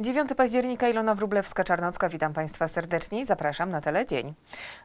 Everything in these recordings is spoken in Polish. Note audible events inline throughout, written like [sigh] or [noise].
9 października Ilona Wróblewska-Czarnocka, witam Państwa serdecznie i zapraszam na Teledzień.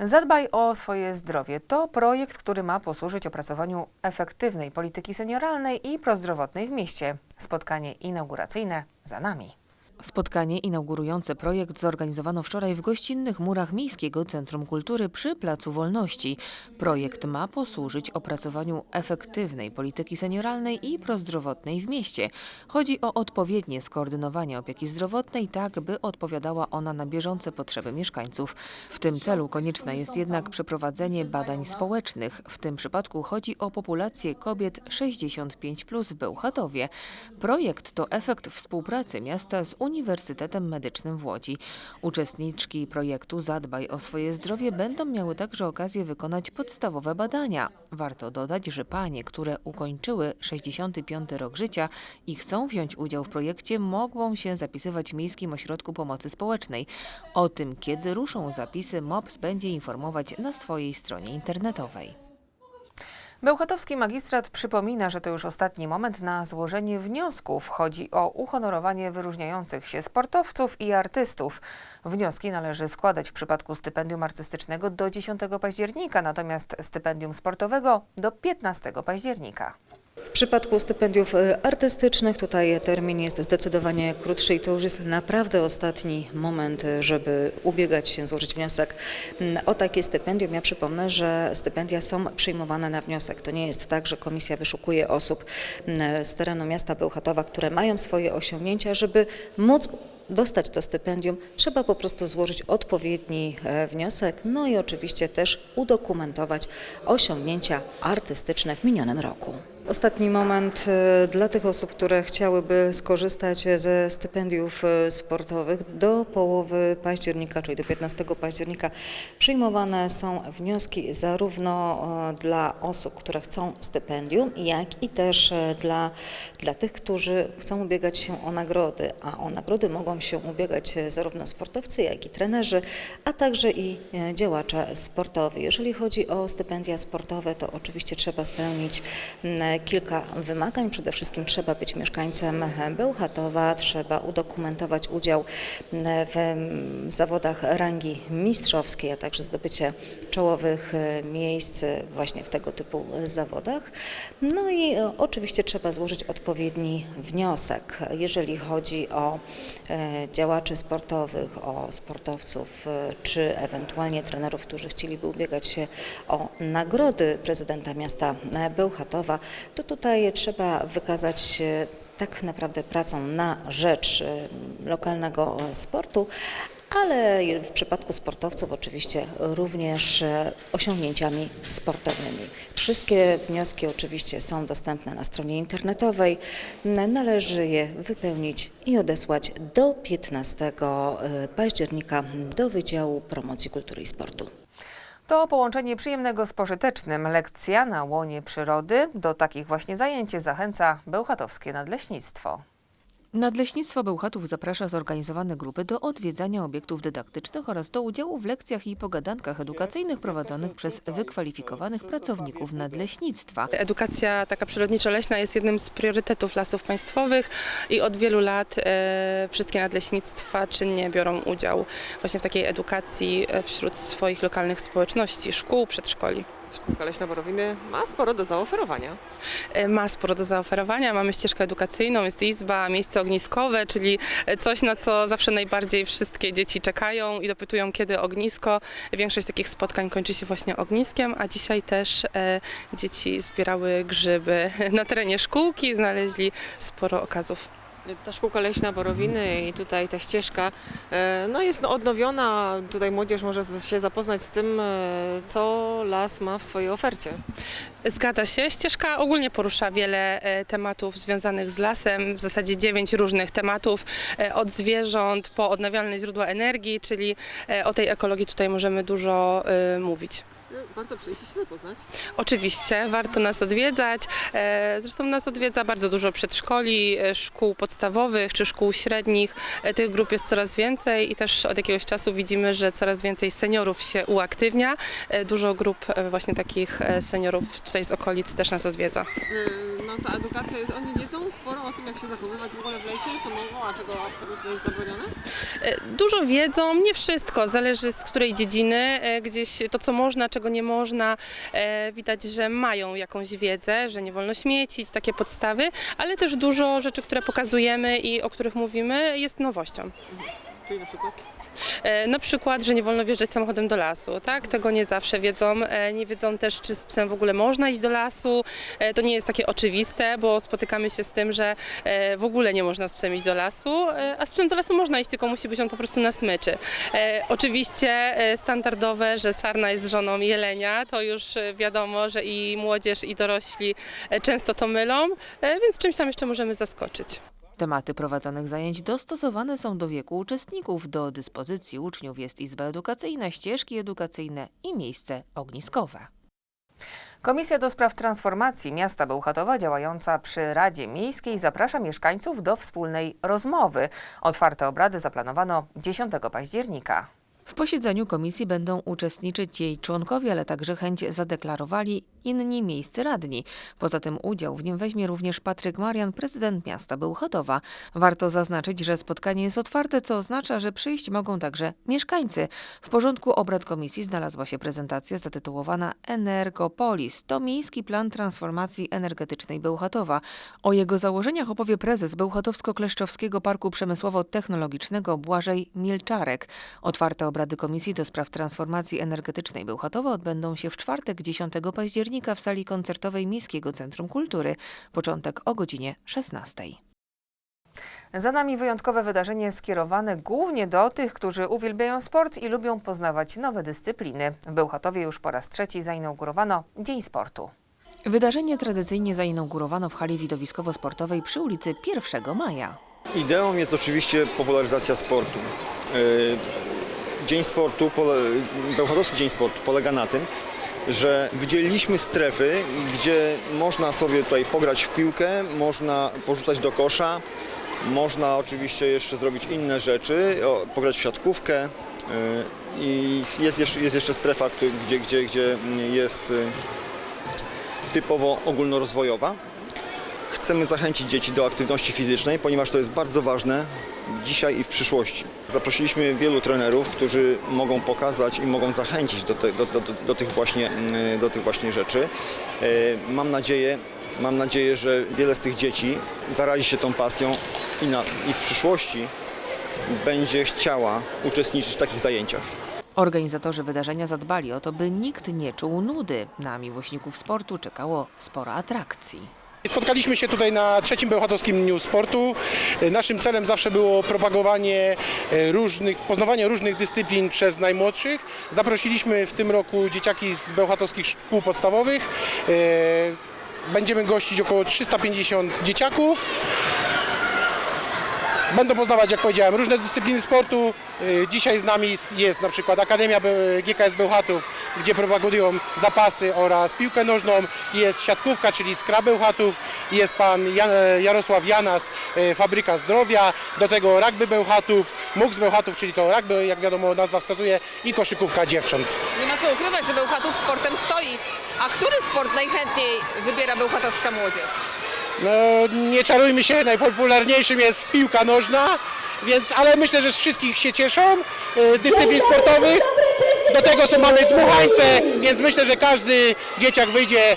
Zadbaj o swoje zdrowie to projekt, który ma posłużyć opracowaniu efektywnej polityki senioralnej i prozdrowotnej w mieście. Spotkanie inauguracyjne za nami. Spotkanie inaugurujące projekt zorganizowano wczoraj w gościnnych murach Miejskiego Centrum Kultury przy Placu Wolności. Projekt ma posłużyć opracowaniu efektywnej polityki senioralnej i prozdrowotnej w mieście. Chodzi o odpowiednie skoordynowanie opieki zdrowotnej, tak by odpowiadała ona na bieżące potrzeby mieszkańców. W tym celu konieczne jest jednak przeprowadzenie badań społecznych. W tym przypadku chodzi o populację kobiet 65 w Bełchatowie. Projekt to efekt współpracy miasta z Uniwersytetem Medycznym w Łodzi. Uczestniczki projektu Zadbaj o swoje zdrowie będą miały także okazję wykonać podstawowe badania. Warto dodać, że panie, które ukończyły 65 rok życia i chcą wziąć udział w projekcie, mogą się zapisywać w Miejskim Ośrodku Pomocy Społecznej. O tym, kiedy ruszą zapisy, MOPS będzie informować na swojej stronie internetowej. Bełchatowski magistrat przypomina, że to już ostatni moment na złożenie wniosków. Chodzi o uhonorowanie wyróżniających się sportowców i artystów. Wnioski należy składać w przypadku stypendium artystycznego do 10 października, natomiast stypendium sportowego do 15 października. W przypadku stypendiów e, artystycznych tutaj termin jest zdecydowanie krótszy i to już jest naprawdę ostatni moment, e, żeby ubiegać się, złożyć wniosek mm, o takie stypendium. Ja przypomnę, że stypendia są przyjmowane na wniosek. To nie jest tak, że komisja wyszukuje osób mm, z terenu miasta Bełchatowa, które mają swoje osiągnięcia, żeby móc dostać to stypendium, trzeba po prostu złożyć odpowiedni e, wniosek, no i oczywiście też udokumentować osiągnięcia artystyczne w minionym roku. Ostatni moment e, dla tych osób, które chciałyby skorzystać ze stypendiów e, sportowych do połowy października, czyli do 15 października przyjmowane są wnioski zarówno e, dla osób, które chcą stypendium, jak i też dla, dla tych, którzy chcą ubiegać się o nagrody, a o nagrody mogą się ubiegać zarówno sportowcy, jak i trenerzy, a także i działacze sportowi. Jeżeli chodzi o stypendia sportowe, to oczywiście trzeba spełnić kilka wymagań. Przede wszystkim trzeba być mieszkańcem Bełchatowa, trzeba udokumentować udział w zawodach rangi mistrzowskiej, a także zdobycie czołowych e, miejsc właśnie w tego typu zawodach. No i e, oczywiście trzeba złożyć odpowiedni wniosek, jeżeli chodzi o e, działaczy sportowych, o sportowców, czy ewentualnie trenerów, którzy chcieliby ubiegać się o nagrody prezydenta miasta Bełchatowa, to tutaj trzeba wykazać się tak naprawdę pracą na rzecz e, lokalnego e, sportu, ale w przypadku sportowców oczywiście również e, osiągnięciami sportowymi. Wszystkie wnioski oczywiście są dostępne na stronie internetowej. Należy je wypełnić i odesłać do 15 e, października do Wydziału Promocji Kultury i Sportu. To połączenie przyjemnego z pożytecznym. Lekcja na łonie przyrody. Do takich właśnie zajęć zachęca Bełchatowskie Nadleśnictwo. Nadleśnictwo Bełchatów zaprasza zorganizowane grupy do odwiedzania obiektów dydaktycznych oraz do udziału w lekcjach i pogadankach edukacyjnych prowadzonych przez wykwalifikowanych pracowników nadleśnictwa. Edukacja taka przyrodniczo-leśna jest jednym z priorytetów lasów państwowych i od wielu lat e, wszystkie nadleśnictwa czynnie biorą udział właśnie w takiej edukacji e, wśród swoich lokalnych społeczności, szkół, przedszkoli. Szkółka Leśna Borowiny ma sporo do zaoferowania. E, Ma sporo do zaoferowania, mamy ścieżkę edukacyjną, jest izba, miejsce ogniskowe, czyli e, coś, na co zawsze najbardziej wszystkie dzieci czekają i dopytują, kiedy ognisko. Większość takich spotkań kończy się właśnie ogniskiem, a dzisiaj też e, dzieci zbierały grzyby [laughs] na terenie szkółki, znaleźli sporo okazów. Ta Szkółka Leśna Borowiny i tutaj ta ścieżka e, no jest no odnowiona. Tutaj młodzież może się zapoznać z tym, e, co las ma w swojej ofercie. Zgadza się. Ścieżka ogólnie porusza wiele e, tematów związanych z lasem, w zasadzie dziewięć różnych tematów, od zwierząt po odnawialne źródła energii, czyli o tej ekologii tutaj możemy dużo mówić. Warto przyjść i się zapoznać. Oczywiście, warto nas odwiedzać. E, Zresztą nas odwiedza bardzo dużo przedszkoli, e, szkół podstawowych czy szkół średnich. E, Tych grup jest coraz więcej i też od jakiegoś czasu widzimy, że coraz więcej seniorów się uaktywnia. Dużo grup właśnie takich seniorów tutaj z okolic też nas odwiedza. No ta edukacja jest, oni wiedzą sporo o tym, jak się zachowywać w ogóle w lesie, co mogą, a czego absolutnie jest zabronione? Dużo wiedzą, nie wszystko, zależy z której dziedziny. Gdzieś to, co można, czego nie można, e, widać, że mają jakąś wiedzę, że nie wolno śmiecić, takie podstawy, ale też dużo rzeczy, które pokazujemy i o których mówimy, jest nowością. Czyli na przykład? E, Na przykład, że nie wolno wjeżdżać samochodem do lasu, tak? Tego nie zawsze wiedzą. E, Nie wiedzą też, czy z psem w ogóle można iść do lasu. E, To nie jest takie oczywiste, bo spotykamy się z tym, że w ogóle nie można z psem iść do lasu, a z psem do lasu można iść, tylko musi być on po prostu na smyczy. Oczywiście standardowe, że sarna jest żoną jelenia, to już wiadomo, że i młodzież, i dorośli często to mylą, więc czymś tam jeszcze możemy zaskoczyć. Tematy prowadzonych zajęć dostosowane są do wieku uczestników. Do dyspozycji uczniów jest izba edukacyjna, ścieżki edukacyjne i miejsce ogniskowe. Komisja do spraw transformacji miasta Bełchatowa działająca przy Radzie Miejskiej zaprasza mieszkańców do wspólnej rozmowy. Otwarte obrady zaplanowano 10 października. W posiedzeniu komisji będą uczestniczyć jej członkowie, ale także chęć zadeklarowali inni miejscy radni. Poza tym udział w nim weźmie również Patryk Marian, prezydent miasta Bełchatowa. Warto zaznaczyć, że spotkanie jest otwarte, co oznacza, że przyjść mogą także mieszkańcy. W porządku obrad komisji znalazła się prezentacja zatytułowana Energopolis. To miejski plan transformacji energetycznej Bełchatowa. O jego założeniach opowie prezes Bełchatowsko-Kleszczowskiego Parku Przemysłowo-Technologicznego Błażej Milczarek. Otwarte obrady Komisji do Spraw Transformacji Energetycznej Bełchatowa odbędą się w czwartek 10 października w sali koncertowej Miejskiego Centrum Kultury. Początek o godzinie 16. Za nami wyjątkowe wydarzenie skierowane głównie do tych, którzy uwielbiają sport i lubią poznawać nowe dyscypliny. W Bełchatowie już po raz trzeci zainaugurowano Dzień Sportu. Wydarzenie tradycyjnie zainaugurowano w hali widowiskowo-sportowej przy ulicy 1 Maja. Ideą jest oczywiście popularyzacja sportu. Dzień Sportu, Bełchatowski Dzień Sportu polega na tym, że wydzieliliśmy strefy, gdzie można sobie tutaj pograć w piłkę, można porzucać do kosza, można oczywiście jeszcze zrobić inne rzeczy, pograć w siatkówkę yy, i jest jeszcze, jest jeszcze strefa, gdzie, gdzie, gdzie jest yy, typowo ogólnorozwojowa. Chcemy zachęcić dzieci do aktywności fizycznej, ponieważ to jest bardzo ważne dzisiaj i w przyszłości. Zaprosiliśmy wielu trenerów, którzy mogą pokazać i mogą zachęcić do, te, do, do, do, tych, właśnie, mm, do tych właśnie rzeczy. E, Mam nadzieję, mam nadzieję, że wiele z tych dzieci zarazi się tą pasją i, na, i w przyszłości będzie chciała uczestniczyć w takich zajęciach. Organizatorzy wydarzenia zadbali o to, by nikt nie czuł nudy. Na miłośników sportu czekało sporo atrakcji. Spotkaliśmy się tutaj na trzecim Bełchatowskim Dniu Sportu. Naszym celem zawsze było propagowanie e, różnych, poznawanie różnych dyscyplin przez najmłodszych. Zaprosiliśmy w tym roku dzieciaki z bełchatowskich szkół podstawowych. E, Będziemy gościć około 350 dzieciaków. Będą poznawać, jak powiedziałem, różne dyscypliny sportu. Y, Dzisiaj z nami jest na przykład Akademia GKS Bełchatów, gdzie propagują zapasy oraz piłkę nożną. Jest siatkówka, czyli Skra Bełchatów. Jest pan Jan, Jarosław Janas, y, Fabryka Zdrowia. Do tego rugby Bełchatów, MUX Bełchatów, czyli to rugby, jak wiadomo nazwa wskazuje, i koszykówka dziewcząt. Nie ma co ukrywać, że Bełchatów sportem stoi. A który sport najchętniej wybiera bełchatowska młodzież? No, nie czarujmy się, najpopularniejszym jest piłka nożna, więc, ale myślę, że z wszystkich się cieszą y, dyscyplin sportowych. Do tego są mamy dmuchańce, więc myślę, że każdy dzieciak wyjdzie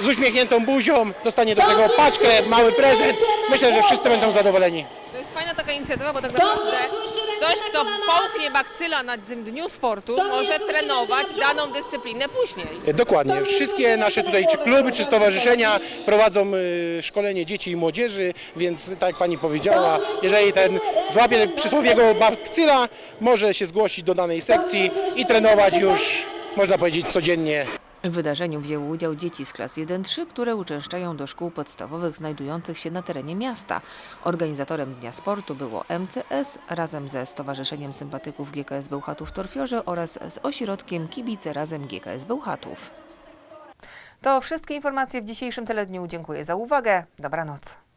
z uśmiechniętą buzią, dostanie do tego paczkę, mały prezent. Myślę, że wszyscy będą zadowoleni. To jest fajna taka inicjatywa, bo tak naprawdę ktoś, kto połknie bakcyla na tym dniu sportu, może trenować daną dyscyplinę później. Y, Dokładnie. Wszystkie nasze tutaj czy kluby, czy stowarzyszenia prowadzą y, szkolenie dzieci i młodzieży, więc tak jak pani powiedziała, jeżeli ten złapie przysłowiego bakcyla, może się zgłosić do danej sekcji i trenować już, można powiedzieć, codziennie W wydarzeniu wzięły udział dzieci z klas 1-3, które uczęszczają do szkół podstawowych znajdujących się na terenie miasta. Organizatorem Dnia Sportu było MCS razem ze Stowarzyszeniem Sympatyków GKS Bełchatów Torfiorze oraz z ośrodkiem Kibice Razem GKS Bełchatów. To wszystkie informacje w dzisiejszym teledniu. Dziękuję za uwagę. Dobranoc.